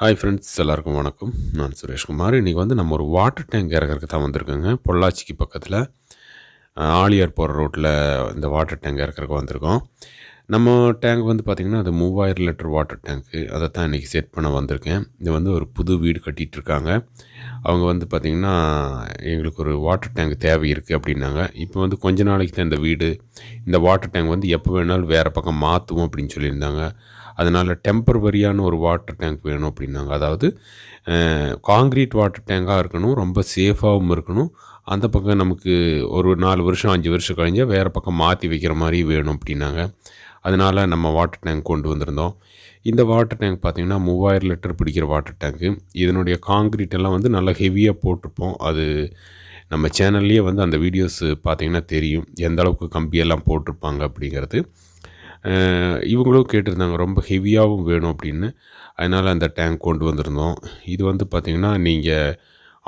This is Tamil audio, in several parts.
ஹாய் ஃப்ரெண்ட்ஸ் எல்லாருக்கும் வணக்கம். நான் சுரேஷ்குமார். இன்றைக்கி வந்து நம்ம ஒரு வாட்டர் டேங்க் இறக்கறதுக்கு தான் வந்திருக்கோங்க. பொள்ளாச்சிக்கு பக்கத்தில் ஆலியார் போகிற ரோட்டில் இந்த வாட்டர் டேங்க் இறக்கறதுக்கு வந்திருக்கோம். நம்ம டேங்க் வந்து பார்த்திங்கன்னா அது மூவாயிரம் லிட்டர் வாட்டர் டேங்க்கு அதை தான் இன்றைக்கி செட் பண்ண வந்திருக்கேன். இது வந்து ஒரு புது வீடு கட்டிகிட்டு இருக்காங்க. அவங்க வந்து பார்த்திங்கன்னா எங்களுக்கு ஒரு வாட்டர் டேங்க் தேவை இருக்குது அப்படின்னாங்க. இப்போ வந்து கொஞ்ச நாளைக்கு தான் இந்த வீடு இந்த வாட்டர் டேங்க் வந்து எப்போ வேணாலும் வேறு பக்கம் மாற்றுவோம் அப்படின்னு சொல்லியிருந்தாங்க. அதனால் டெம்பரவரியான ஒரு வாட்டர் டேங்க் வேணும் அப்படின்னாங்க. அதாவது காங்க்ரீட் வாட்டர் டேங்காக இருக்கணும் ரொம்ப சேஃபாகவும் இருக்கணும். அந்த பக்கம் நமக்கு ஒரு நாலு வருஷம் அஞ்சு வருஷம் கழிஞ்சால் வேறு பக்கம் மாற்றி வைக்கிற மாதிரி வேணும் அப்படின்னாங்க. அதனால் நம்ம வாட்டர் டேங்க் கொண்டு வந்திருந்தோம். இந்த வாட்டர் டேங்க் பார்த்திங்கன்னா மூவாயிரம் லிட்டர் பிடிக்கிற வாட்டர் டேங்க்கு இதனுடைய காங்க்ரீட் எல்லாம் வந்து நல்லா ஹெவியாக போட்டிருப்போம். அது நம்ம சேனல்லையே வந்து அந்த வீடியோஸ் பார்த்திங்கன்னா தெரியும். எந்த அளவுக்கு கம்பியெல்லாம் போட்டிருப்பாங்க அப்படிங்கிறது. இவங்களும் கேட்டிருந்தாங்க ரொம்ப ஹெவியாகவும் வேணும் அப்படின்னு. அதனால் அந்த டேங்க் கொண்டு வந்திருந்தோம். இது வந்து பார்த்திங்கன்னா நீங்கள்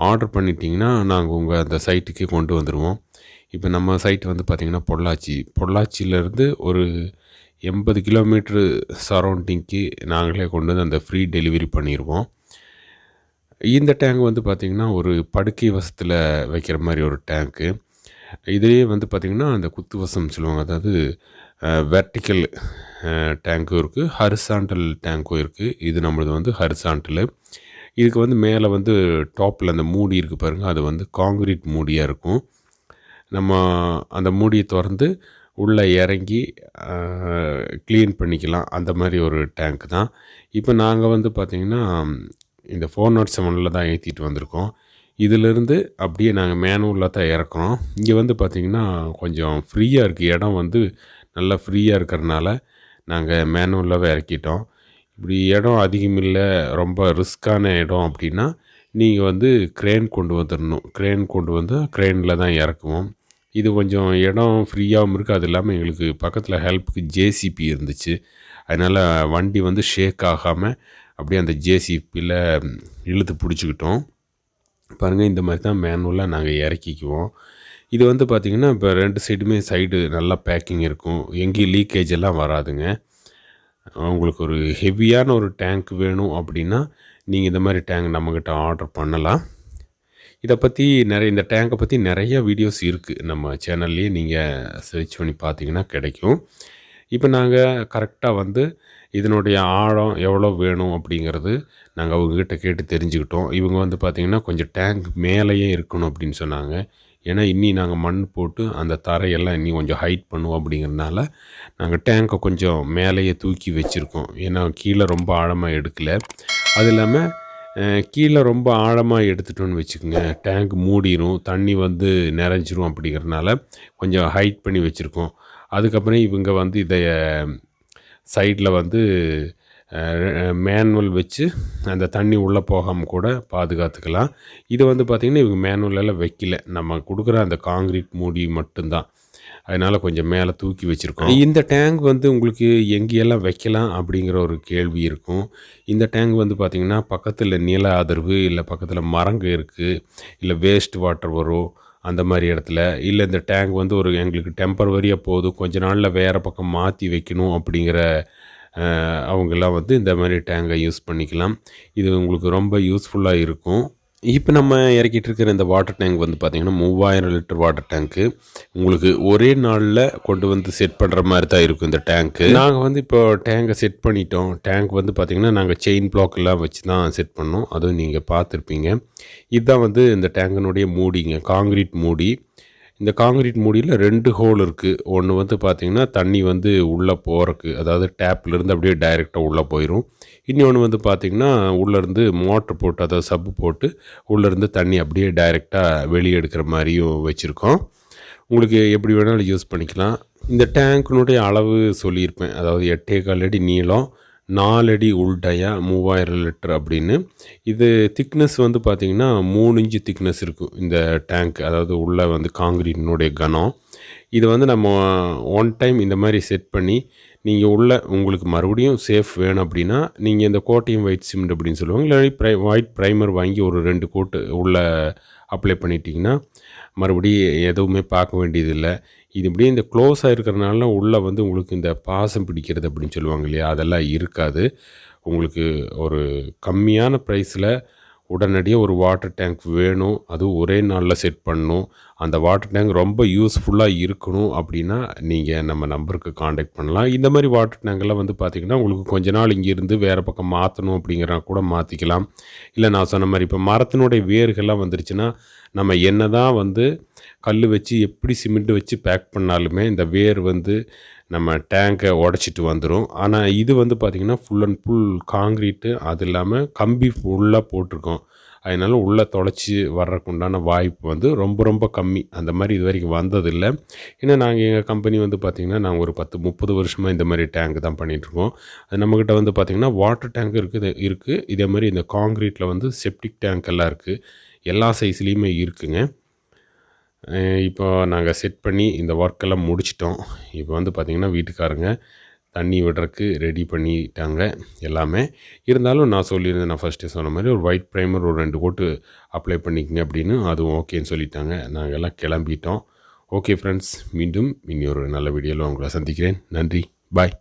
ஆர்டர் பண்ணிட்டீங்கன்னா நாங்கள் உங்கள் அந்த சைட்டுக்கே கொண்டு வந்துடுவோம் இப்போ நம்ம சைட் வந்து பார்த்திங்கன்னா பொள்ளாச்சி. பொள்ளாச்சியிலேருந்து ஒரு எண்பது கிலோமீட்ரு சரௌண்டிங்க்கு நாங்களே கொண்டு வந்து அந்த ஃப்ரீ டெலிவரி பண்ணிடுவோம் இந்த டேங்க் வந்து பார்த்திங்கன்னா ஒரு படுக்கை வசத்தில் வைக்கிற மாதிரி ஒரு டேங்க்கு இதுலேயே வந்து பார்த்திங்கன்னா அந்த குத்து வசம் சொல்லுவாங்க. அதாவது வெர்டிக்கல் டேங்க்கும் இருக்குது ஹரிசாண்டல் டேங்க்கும் இருக்குது இது நம்மளது வந்து ஹரிசாண்டலு இதுக்கு வந்து மேலே வந்து டாப்பில் அந்த மூடி இருக்குது பாருங்கள் அது வந்து காங்கிரீட் மூடியாக இருக்கும். நம்ம அந்த மூடியை திறந்து உள்ளே இறங்கி க்ளீன் பண்ணிக்கலாம். அந்த மாதிரி ஒரு டேங்க் தான். இப்போ நாங்கள் வந்து பார்த்திங்கன்னா இந்த ஃபோர் நாட் செவனில் தான் ஏற்றிட்டு வந்திருக்கோம். இதிலிருந்து அப்படியே நாங்கள் மேனுவலாக தான் இறக்குறோம். இங்கே வந்து பார்த்திங்கன்னா கொஞ்சம் ஃப்ரீயாக இருக்குது இடம் வந்து நல்லா ஃப்ரீயாக இருக்கிறனால நாங்கள் மேனுவலாகவே இறக்கிட்டோம். இப்படி இடம் அதிகமில்லை ரொம்ப ரிஸ்க்கான இடம் அப்படின்னா நீங்கள் வந்து க்ரேன் கொண்டு வந்துடணும் க்ரேன் கொண்டு வந்து க்ரேனில் தான் இறக்குவோம். இது கொஞ்சம் இடம் ஃப்ரீயாகவும் இருக்குது அது இல்லாமல் எங்களுக்கு பக்கத்தில் ஹெல்ப்புக்கு ஜேசிபி இருந்துச்சு. அதனால் வண்டி வந்து ஷேக் ஆகாமல் அப்படியே அந்த ஜேசிபியில் இழுத்து பிடிச்சிக்கிட்டோம். பாருங்கள் இந்த மாதிரி தான் மேனுவலாக நாங்கள் இறக்கிக்குவோம். இது வந்து பார்த்திங்கன்னா இப்போ ரெண்டு சைடுமே சைடு நல்லா பேக்கிங் இருக்கும். எங்கேயும் லீக்கேஜ் எல்லாம் வராதுங்க. உங்களுக்கு ஒரு ஹெவியான ஒரு டேங்க் வேணும் அப்படின்னா நீங்கள் இந்த மாதிரி டேங்க் நம்மக்கிட்ட ஆர்டர் பண்ணலாம். இதை பற்றி நிறைய இந்த டேங்கை பற்றி நிறைய வீடியோஸ் இருக்குது நம்ம சேனல்லையே நீங்கள் சர்ச் பண்ணி பார்த்தீங்கன்னா கிடைக்கும். இப்போ நாங்கள் கரெக்டாக வந்து இதனுடைய ஆழம் எவ்வளோ வேணும் அப்படிங்கிறது நாங்கள் அவங்கக்கிட்ட கேட்டு தெரிஞ்சுக்கிட்டோம். இவங்க வந்து பார்த்திங்கன்னா கொஞ்சம் டேங்க் மேலேயே இருக்கணும் அப்படின்னு சொன்னாங்க. ஏன்னா இன்னி நாங்கள் மண் போட்டு அந்த தரையெல்லாம் இன்னி கொஞ்சம் ஹைட் பண்ணுவோம் அப்படிங்கிறதுனால நாங்கள் டேங்கை கொஞ்சம் மேலேயே தூக்கி வச்சுருக்கோம். ஏன்னா கீழே ரொம்ப ஆழமாக எடுக்கலை. அது இல்லாமல் கீழே ரொம்ப ஆழமாக எடுத்துட்டோன்னு வச்சுக்கோங்க. டேங்க் மூடிரும் தண்ணி வந்து நிறைஞ்சிரும் அப்படிங்கிறதுனால கொஞ்சம் ஹைட் பண்ணி வச்சுருக்கோம். அதுக்கப்புறம் இவங்க வந்து இதை சைடில் வந்து மேனுவல் வச்சு அந்த தண்ணி உள்ளே போகாமல் கூட பாதுகாத்துக்கலாம். இது வந்து பார்த்திங்கன்னா இவங்க மேனுவலெல்லாம் வைக்கல. நம்ம கொடுக்குற அந்த காங்கிரீட் மூடி மட்டும்தான். அதனால் கொஞ்சம் மேலே தூக்கி வச்சுருக்கோம். இந்த டேங்க் வந்து உங்களுக்கு எங்கேயெல்லாம் வைக்கலாம் அப்படிங்கிற ஒரு கேள்வி இருக்கும். இந்த டேங்க் வந்து பார்த்திங்கன்னா பக்கத்தில் நில ஆதரவு இல்லை பக்கத்தில் மரங்க இருக்குது இல்லை வேஸ்ட் வாட்டர் வரும் அந்த மாதிரி இடத்துல. இல்லை இந்த டேங்க் வந்து ஒரு எங்களுக்கு டெம்பரவரியாக போதும் கொஞ்ச நாளில் வேறு பக்கம் மாற்றி வைக்கணும் அப்படிங்கிற அவங்கெல்லாம் வந்து இந்த மாதிரி டேங்கை யூஸ் பண்ணிக்கலாம். இது உங்களுக்கு ரொம்ப யூஸ்ஃபுல்லாக இருக்கும். இப்போ நம்ம இறக்கிட்டு இருக்கிற இந்த வாட்டர் டேங்க் வந்து பார்த்திங்கன்னா மூவாயிரம் லிட்டர் வாட்டர் டேங்க்கு உங்களுக்கு ஒரே நாளில் கொண்டு வந்து செட் பண்ணுற மாதிரி தான் இருக்கும் இந்த டேங்க்கு நாங்கள் வந்து இப்போ டேங்கை செட் பண்ணிட்டோம். டேங்க் வந்து பார்த்திங்கன்னா நாங்கள் செயின் பிளாக் எல்லாம் வச்சு தான் செட் பண்ணோம். அதுவும் நீங்கள் பார்த்துருப்பீங்க. இதுதான் வந்து இந்த டேங்கினுடைய மூடிங்க காங்கிரீட் மூடி. இந்த காங்கிரீட் மூடியில் ரெண்டு ஹோல் இருக்குது ஒன்று வந்து பார்த்திங்கன்னா தண்ணி வந்து உள்ளே போகிறக்கு அதாவது டேப்லேருந்து அப்படியே டைரெக்டாக உள்ளே போயிடும் இன்னொன்று வந்து பார்த்திங்கன்னா உள்ளேருந்து மோட்ரு போட்டு அதாவது சப்பு போட்டு உள்ளேருந்து தண்ணி அப்படியே டைரெக்டாக வெளியே எடுக்கிற மாதிரியும் வச்சுருக்கோம். உங்களுக்கு எப்படி வேணாலும் யூஸ் பண்ணிக்கலாம். இந்த டேங்க்கினுடைய அளவு சொல்லியிருப்பேன். அதாவது எட்டே கால் அடி நீளம் நாலடி அடி உள்டையா மூவாயிரம் லிட்டர் அப்படின்னு. இது திக்னஸ் வந்து பார்த்திங்கன்னா மூணு இன்ச்சு திக்னஸ் இருக்கும் இந்த டேங்க் அதாவது உள்ளே வந்து காங்கிரீட்டினுடைய கனம் இது வந்து நம்ம ஒன் டைம் இந்த மாதிரி செட் பண்ணி நீங்கள் உள்ள உங்களுக்கு மறுபடியும் சேஃப் வேணும் அப்படின்னா நீங்கள் இந்த கோட்டையும் ஒயிட் சிமெண்ட் அப்படின்னு சொல்லுவாங்க இல்லை ப்ரை ஒயிட் ப்ரைமர் வாங்கி ஒரு ரெண்டு கோட்டு உள்ளே அப்ளை பண்ணிட்டீங்கன்னா மறுபடியும் எதுவுமே பார்க்க வேண்டியதில்லை. இது இப்படியே இந்த க்ளோஸாக இருக்கிறனால உள்ளே வந்து உங்களுக்கு இந்த பாசம் பிடிக்கிறது அப்படின்னு சொல்லுவாங்க இல்லையா? அதெல்லாம் இருக்காது. உங்களுக்கு ஒரு கம்மியான ப்ரைஸில் உடனடியாக ஒரு வாட்டர் டேங்க் வேணும். அதுவும் ஒரே நாளில் செட் பண்ணணும். அந்த வாட்டர் டேங்க் ரொம்ப யூஸ்ஃபுல்லாக இருக்கணும் அப்படின்னா நீங்கள் நம்ம நம்பருக்கு காண்டாக்ட் பண்ணலாம். இந்த மாதிரி வாட்டர் டேங்கெல்லாம் வந்து பார்த்திங்கன்னா உங்களுக்கு கொஞ்ச நாள் இங்கேருந்து வேறு பக்கம் மாற்றணும் அப்படிங்கிறா கூட மாற்றிக்கலாம் இல்லை நான் சொன்ன மாதிரி இப்போ மரத்தினுடைய வேர்கள்லாம் வந்துருச்சுன்னா நம்ம என்ன தான் வந்து கல் வச்சு எப்படி சிமெண்ட் வச்சு பேக் பண்ணாலுமே இந்த வேர் வந்து நம்ம டேங்கை உடச்சிட்டு வந்துடும் ஆனால் இது வந்து பார்த்திங்கன்னா ஃபுல் அண்ட் ஃபுல் காங்க்ரீட்டு அது இல்லாமல் கம்பி ஃபுல்லாக போட்டிருக்கோம். அதனால் உள்ளே தொலைச்சி வர்றதுக்கு உண்டான வாய்ப்பு வந்து ரொம்ப ரொம்ப கம்மி. அந்த மாதிரி இது வரைக்கும் வந்ததில்லை. ஏன்னா நாங்கள் எங்கள் கம்பெனி வந்து பார்த்திங்கன்னா நாங்கள் ஒரு பத்து முப்பது வருஷமாக இந்த மாதிரி டேங்க் தான் பண்ணிகிட்ருக்கோம் அது நம்மக்கிட்ட வந்து பார்த்திங்கன்னா வாட்டர் டேங்க் இருக்குது இருக்குது இதே மாதிரி இந்த காங்க்ரீட்டில் வந்து செப்டிக் டேங்க் எல்லாம் இருக்குது எல்லா சைஸ்லேயுமே இருக்குங்க. இப்போ நாங்கள் செட் பண்ணி இந்த ஒர்க்கெல்லாம் முடிச்சிட்டோம். இப்போ வந்து பார்த்திங்கன்னா வீட்டுக்காரங்க தண்ணி விடுறதுக்கு ரெடி பண்ணிட்டாங்க எல்லாமே. இருந்தாலும் நான் சொல்லியிருந்தேன் நான் ஃபஸ்ட்டு சொன்ன மாதிரி ஒரு ஒயிட் ப்ரைமர் ஒரு ரெண்டு கோட்டு அப்ளை பண்ணிக்கங்க அப்படின்னு அதுவும் ஓகேன்னு சொல்லிட்டாங்க. நாங்கள் எல்லாம் கிளம்பிட்டோம். ஓகே ஃப்ரெண்ட்ஸ் மீண்டும் இனி ஒரு நல்ல வீடியோவில் உங்களை சந்திக்கிறேன். நன்றி. பாய்